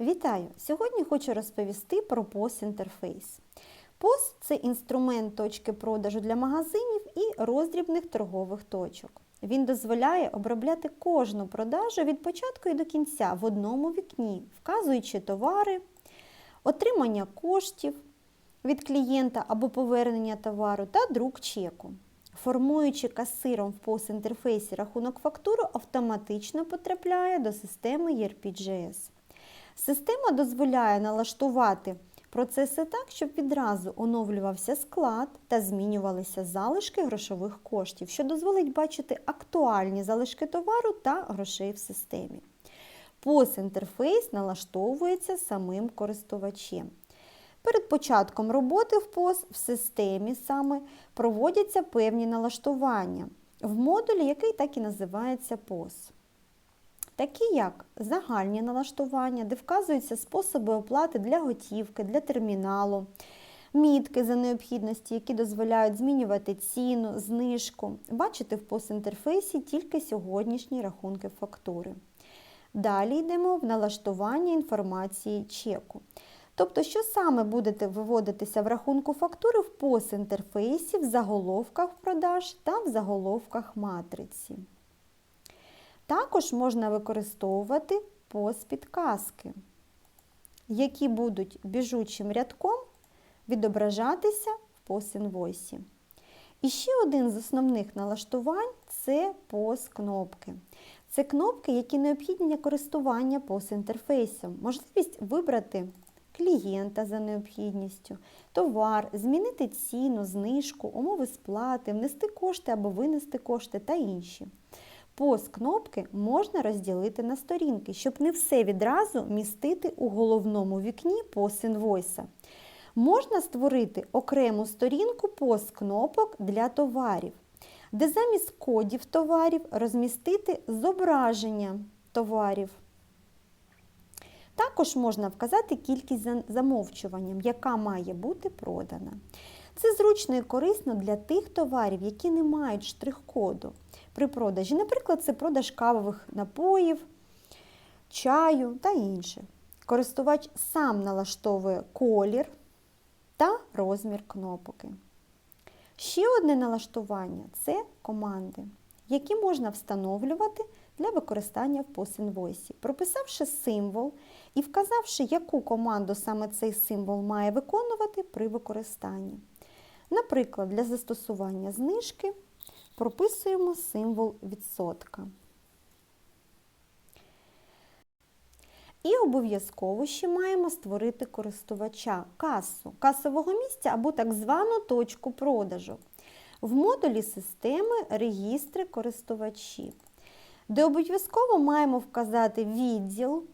Вітаю! Сьогодні хочу розповісти про POS інтерфейс. POS – це інструмент точки продажу для магазинів і роздрібних торгових точок. Він дозволяє обробляти кожну продажу від початку і до кінця в одному вікні, вказуючи товари, отримання коштів від клієнта або повернення товару та друк чеку. Формуючи касиром в POS інтерфейсі рахунок фактуру, автоматично потрапляє до системи ERP-GS. Система дозволяє налаштувати процеси так, щоб відразу оновлювався склад та змінювалися залишки грошових коштів, що дозволить бачити актуальні залишки товару та грошей в системі. POS інтерфейс налаштовується самим користувачем. Перед початком роботи в POS в системі саме проводяться певні налаштування в модулі, який так і називається POS такі як загальні налаштування, де вказуються способи оплати для готівки, для терміналу, мітки за необхідності, які дозволяють змінювати ціну, знижку, бачити в POS-інтерфейсі тільки сьогоднішні рахунки фактури. Далі йдемо в налаштування інформації чеку. Тобто, що саме будете виводитися в рахунку фактури в POS-інтерфейсі в заголовках продаж та в заголовках матриці. Також можна використовувати POS-підказки, які будуть біжучим рядком відображатися в POS-інвойсі. І ще один з основних налаштувань це POS-кнопки. Це кнопки, які необхідні для користування POS-інтерфейсом. Можливість вибрати клієнта за необхідністю, товар, змінити ціну, знижку, умови сплати, внести кошти або винести кошти та інші. POS кнопки можна розділити на сторінки, щоб не все відразу містити у головному вікні POS інвойса. Можна створити окрему сторінку POS кнопок для товарів, де замість кодів товарів розмістити зображення товарів. Також можна вказати кількість замовчуванням, яка має бути продана. Це зручно і корисно для тих товарів, які не мають штрих-коду при продажі. Наприклад, це продаж кавових напоїв, чаю та інше. Користувач сам налаштовує колір та розмір кнопки. Ще одне налаштування це команди, які можна встановлювати для використання в POS-інвойсі. Прописавши символ і вказавши, яку команду саме цей символ має виконувати при використанні. Наприклад, для застосування знижки прописуємо символ відсотка. І обов'язково ще маємо створити користувача касу, касового місця або так звану точку продажу. В модулі системи регістри користувачів, де обов'язково маємо вказати відділ,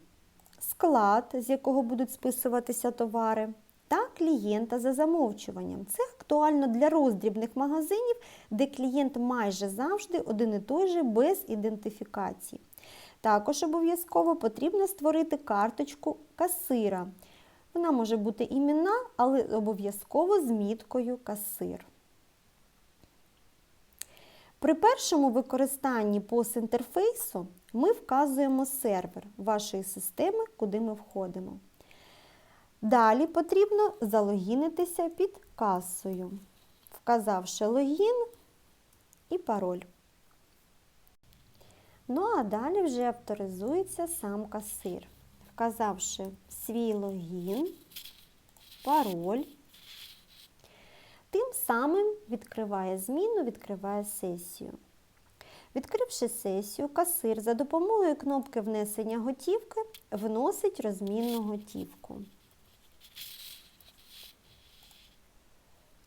склад, з якого будуть списуватися товари та клієнта за замовчуванням. Це актуально для роздрібних магазинів, де клієнт майже завжди один і той же без ідентифікації. Також обов'язково потрібно створити карточку касира. Вона може бути іменна, але обов'язково з міткою касир. При першому використанні POS-інтерфейсу ми вказуємо сервер вашої системи, куди ми входимо. Далі потрібно залогінитися під касою, вказавши логін і пароль. Ну, а далі вже авторизується сам касир, вказавши свій логін, пароль. Тим самим відкриває зміну, відкриває сесію. Відкривши сесію, касир за допомогою кнопки внесення готівки вносить розмінну готівку.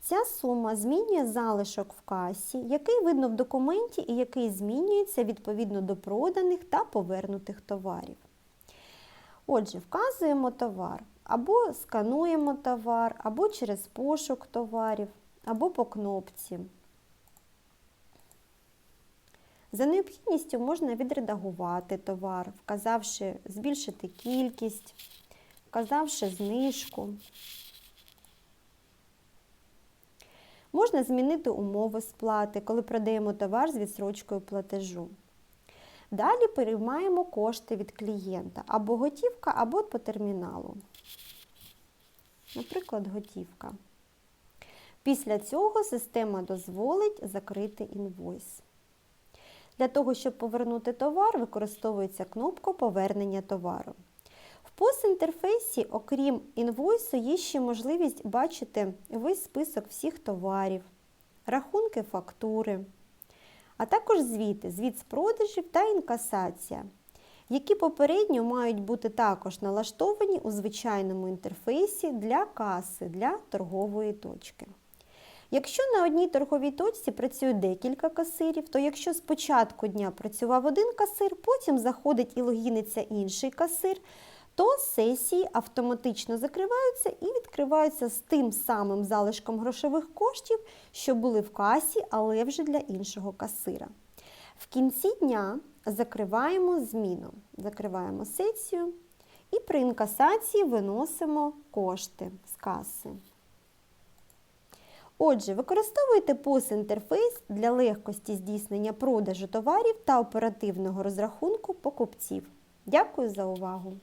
Ця сума змінює залишок в касі, який видно в документі і який змінюється відповідно до проданих та повернутих товарів. Отже, вказуємо товар, або скануємо товар, або через пошук товарів, або по кнопці. За необхідністю можна відредагувати товар, вказавши збільшити кількість, вказавши знижку. Можна змінити умови сплати, коли продаємо товар з відсрочкою платежу. Далі переймаємо кошти від клієнта або готівка, або по терміналу. Наприклад, готівка. Після цього система дозволить закрити інвойс. Для того, щоб повернути товар, використовується кнопка повернення товару. В POS-інтерфейсі, окрім інвойсу, є ще можливість бачити весь список всіх товарів, рахунки фактури, а також звіти, звіт з продажів та інкасація, які попередньо мають бути також налаштовані у звичайному інтерфейсі для каси, для торгової точки. Якщо на одній торговій точці працює декілька касирів, то якщо з початку дня працював один касир, потім заходить і логіниться інший касир, то сесії автоматично закриваються і відкриваються з тим самим залишком грошових коштів, що були в касі, але вже для іншого касира. В кінці дня закриваємо зміну, закриваємо сесію і при інкасації виносимо кошти з каси. Отже, використовуйте POS-інтерфейс для легкості здійснення продажу товарів та оперативного розрахунку покупців. Дякую за увагу!